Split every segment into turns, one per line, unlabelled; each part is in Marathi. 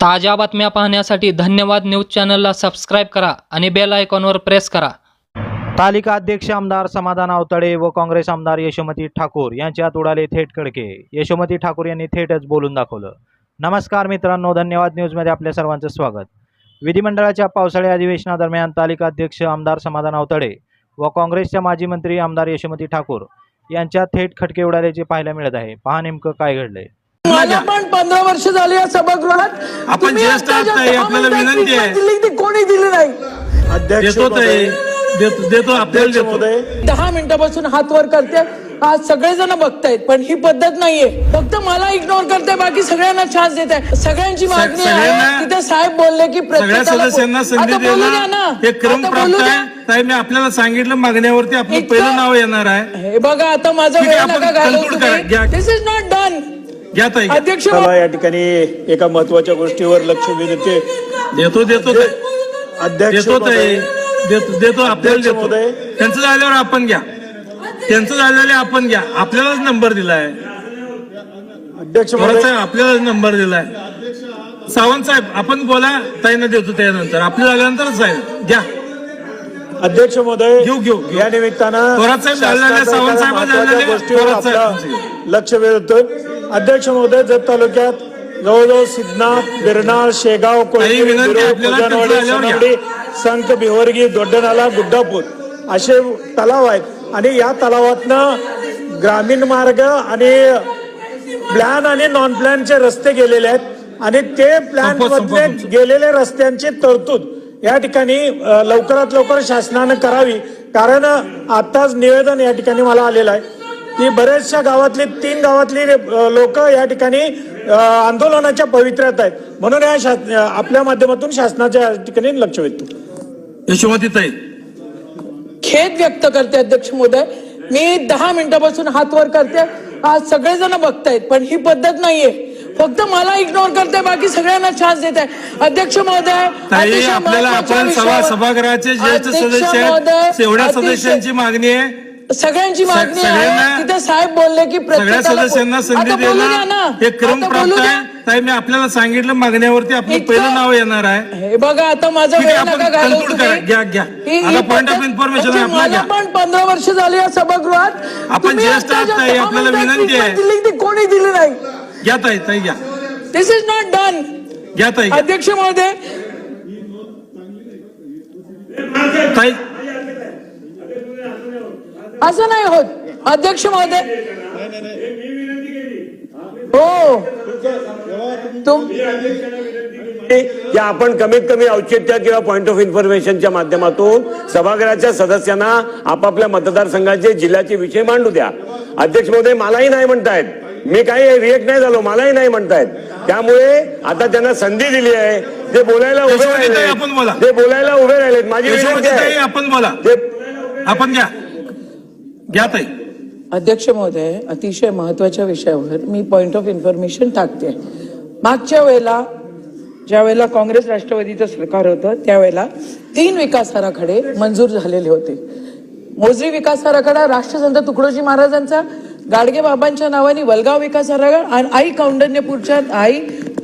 ताज्या बातम्या पाहण्यासाठी धन्यवाद न्यूज चॅनलला सबस्क्राईब करा आणि बेल आयकॉनवर प्रेस करा.
तालिका अध्यक्ष आमदार समाधान आवताडे व काँग्रेस आमदार यशोमती ठाकूर यांच्यात उडाले थेट कडके यशोमती ठाकूर यांनी थेटच बोलून दाखवलं. नमस्कार मित्रांनो धन्यवाद न्यूजमध्ये आपल्या सर्वांचं स्वागत. विधिमंडळाच्या पावसाळी अधिवेशनादरम्यान तालिका अध्यक्ष आमदार समाधान आवताडे व काँग्रेसच्या माजी मंत्री आमदार यशोमती ठाकूर यांच्यात थेट खटके उडाल्याचे पाहायला मिळत आहे. पहा नेमकं काय घडलंय.
मला पण पंधरा वर्ष झाली या सभागृहात.
आपण
तुम्ही
ज्येष्ठ आहात ताई, आपल्याला विनंती आहे.
ट्रीटमेंट दिली ती कोणी दिली नाही.
देतो ताई. देतो देतो आपल्याला देतो.
दहा मिनिटापासून हात वर करते. आज सगळेजण बघतायत पण ही पद्धत नाहीये. फक्त मला इग्नोर करते बाकी सगळ्यांना चान्स देत आहे. सगळ्यांची मागणी आहे. तिथे साहेब बोलले की
सगळ्या
प्रत्येकाला
सदस्यांना
बोल-
संधी
आता बोलू द्या
देणं
ना.
हे क्रम
आता
प्राप्त
बोलू द्या.
आहे ताई मी आपल्याला सांगितलं मागण्यावरती आपलं
इतकं-
पहिलं नाव येणार आहे.
हे बघा आता माझा
ठीक आहे,
वेळ
आपण
नका
conclude करा. घ्या.
तुम्ही. दिस इज नॉट डन
ताई.
अध्यक्ष
मला या ठिकाणी एका महत्त्वाच्या गोष्टीवर लक्ष वेधते
देतो देतो.
अध्यक्ष
देतो आपल्याला देतो. त्यांचं झाल्यावर आपण घ्या. त्यांचं झालेलं आपण घ्या. आपल्यालाच नंबर दिलाय.
अध्यक्ष
साहेब आपल्यालाच नंबर दिलाय. सावंत साहेब आपण बोला. ताईंना देतो त्यानंतर. आपलं झाल्यानंतरच साहेब घ्या.
अध्यक्ष महोदय
घेऊ, घेऊ.
या निमित्तानं
सावंत साहेब
लक्ष वेधतोय. अध्यक्ष महोदय जत तालुक्यात जवळजवळ सिद्धनाथ बिरनाळ शेगाव कोळी संख भिवर्गी दोड्डनाला गुड्डापूर असे तलाव आहेत. आणि या तलावातनं ग्रामीण मार्ग आणि प्लॅन आणि नॉन प्लॅनचे रस्ते गेलेले आहेत. आणि ते प्लॅन मधले गेलेल्या रस्त्यांची तरतूद या ठिकाणी लवकरात लवकर शासनानं करावी. कारण आताच निवेदन या ठिकाणी मला आलेलं आहे. की बऱ्याचशा गावातली तीन गावातली लोक या ठिकाणी आंदोलनाच्या पवित्र्यात आहेत. म्हणून या शास- आपल्या माध्यमातून शासनाच्या ठिकाणी लक्ष वेधतो.
यशोमती ताई.
खेद व्यक्त करते अध्यक्ष महोदय. मी दहा मिनिटापासून हात वर करते. आज सगळेजण बघतायत पण ही पद्धत नाहीये. फक्त मला इग्नोर करते बाकी सगळ्यांना चान्स देत आहे अध्यक्ष महोदय
आपण सभागृहाचे ज्येष्ठ सदस्य एवढ्या सदस्यांची मागणी आहे.
सगळ्यांची मागणी आहे तिथे साहेब बोलले की
सगळ्या सदस्यांना संधी
आता बोलू द्या
देणं
ना
हे क्रम प्राप्त. आहे ताई मी आपल्याला सांगितलं मागण्यावरती आपलं पहिलं नाव येणार आहे
हे बघा आता माझा.
घ्या, घ्या.
पद्धत-
information
म्हणजे
आपला.
पण पंधरा वर्ष झाली या सभागृहात
आपण ज्येष्ठ आपल्याला विनंती आहे.
ती कोणी दिली नाही
घ्या ताई ताई घ्या
दिस इज नॉट डन
घ्या ताई.
अध्यक्ष महोदय
ताई
असं नाही होत. अध्यक्ष महोदय. हो.
की आपण कमीत कमी औचित्य किंवा पॉइंट ऑफ इन्फॉर्मेशनच्या माध्यमातून सभागृहाच्या सदस्यांना आपापल्या मतदारसंघाचे जिल्ह्याचे विषय मांडू द्या. अध्यक्ष महोदय मलाही नाही म्हणतायत. मी काही रिएक्ट नाही झालो मलाही नाही म्हणतायत. त्यामुळे आता त्यांना संधी दिली आहे. ते बोलायला उभे राहिले. ते बोलायला उभे राहिलेत. माझी विनंती आहे.
आपण बोला. आपण घ्या. घ्या ताई.
अध्यक्ष महोदय अतिशय महत्त्वाच्या विषयावर मी पॉइंट ऑफ इन्फॉर्मेशन टाकते. मागच्या वेळेला ज्या वेळेला काँग्रेस राष्ट्रवादीचं सरकार होतं त्यावेळेला तीन विकास आराखडे मंजूर झालेले होते. मोजरी विकास आराखडा राष्ट्रसंत तुकडोजी महाराजांचा गाडगे बाबांच्या नावाने वलगाव विकास आराखडा आणि आई कौंडण्यपूरच्या आई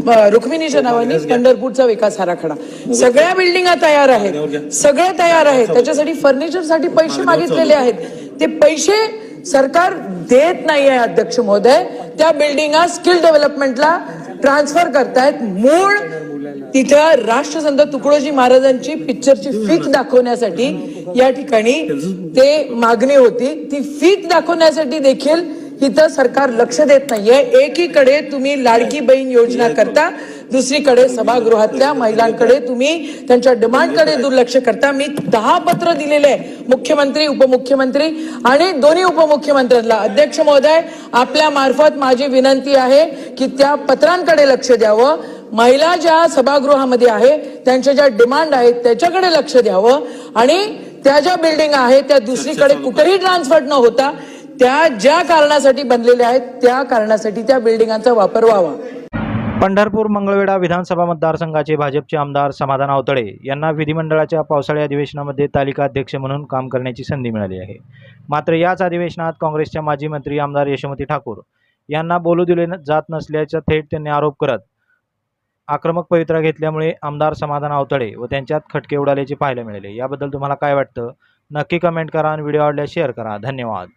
रुक्मिणीच्या नावाने पंढरपूरचा विकास आराखडा. सगळ्या बिल्डिंगा तयार आहेत. सगळे तयार आहेत. त्याच्यासाठी फर्निचरसाठी पैसे मागितलेले आहेत. ते पैसे सरकार देत नाही आहे अध्यक्ष महोदय. त्या बिल्डिंगा स्किल डेव्हलपमेंटला ट्रान्सफर करतायत. मूळ तिथं राष्ट्रसंत तुकडोजी महाराजांची पिक्चरची फीत दाखवण्यासाठी या ठिकाणी ते मागणी होती. ती फीत दाखवण्यासाठी देखील इथं सरकार लक्ष देत नाहीये. एकीकडे तुम्ही लाडकी बहीण योजना करता दुसरीकडे सभागृहातल्या महिलांकडे तुम्ही त्यांच्या डिमांडकडे दुर्लक्ष करता. मी दहा पत्र दिलेले आहे मुख्यमंत्री उपमुख्यमंत्री आणि दोन्ही उपमुख्यमंत्र्यांना. अध्यक्ष महोदय आपल्या मार्फत माझी विनंती आहे की त्या पत्रांकडे लक्ष द्यावं. महिला ज्या सभागृहामध्ये आहे त्यांच्या ज्या डिमांड आहेत त्याच्याकडे लक्ष द्यावं. आणि त्या ज्या बिल्डिंग आहेत त्या दुसरीकडे कुठेही ट्रान्सफर न होता त्या ज्या कारणासाठी बनलेल्या आहेत त्या कारणासाठी त्या बिल्डिंगांचा वापर व्हावा.
पंढरपूर मंगळवेढा विधानसभा मतदारसंघाचे भाजपचे आमदार समाधान आवतळे यांना विधिमंडळाच्या पावसाळी अधिवेशनामध्ये तालिका अध्यक्ष म्हणून काम करण्याची संधी मिळाली आहे. मात्र याच अधिवेशनात काँग्रेसच्या माजी मंत्री आमदार यशोमती ठाकूर यांना बोलू दिले जात नसल्याचा थेट त्यांनी आरोप करत आक्रमक पवित्रा घेतल्यामुळे आमदार समाधान आवतळे व त्यांच्यात खटके उडाल्याचे पाहायला मिळाले. याबद्दल तुम्हाला काय वाटतं? नक्की कमेंट करा आणि व्हिडिओ आवडल्यास शेअर करा. धन्यवाद.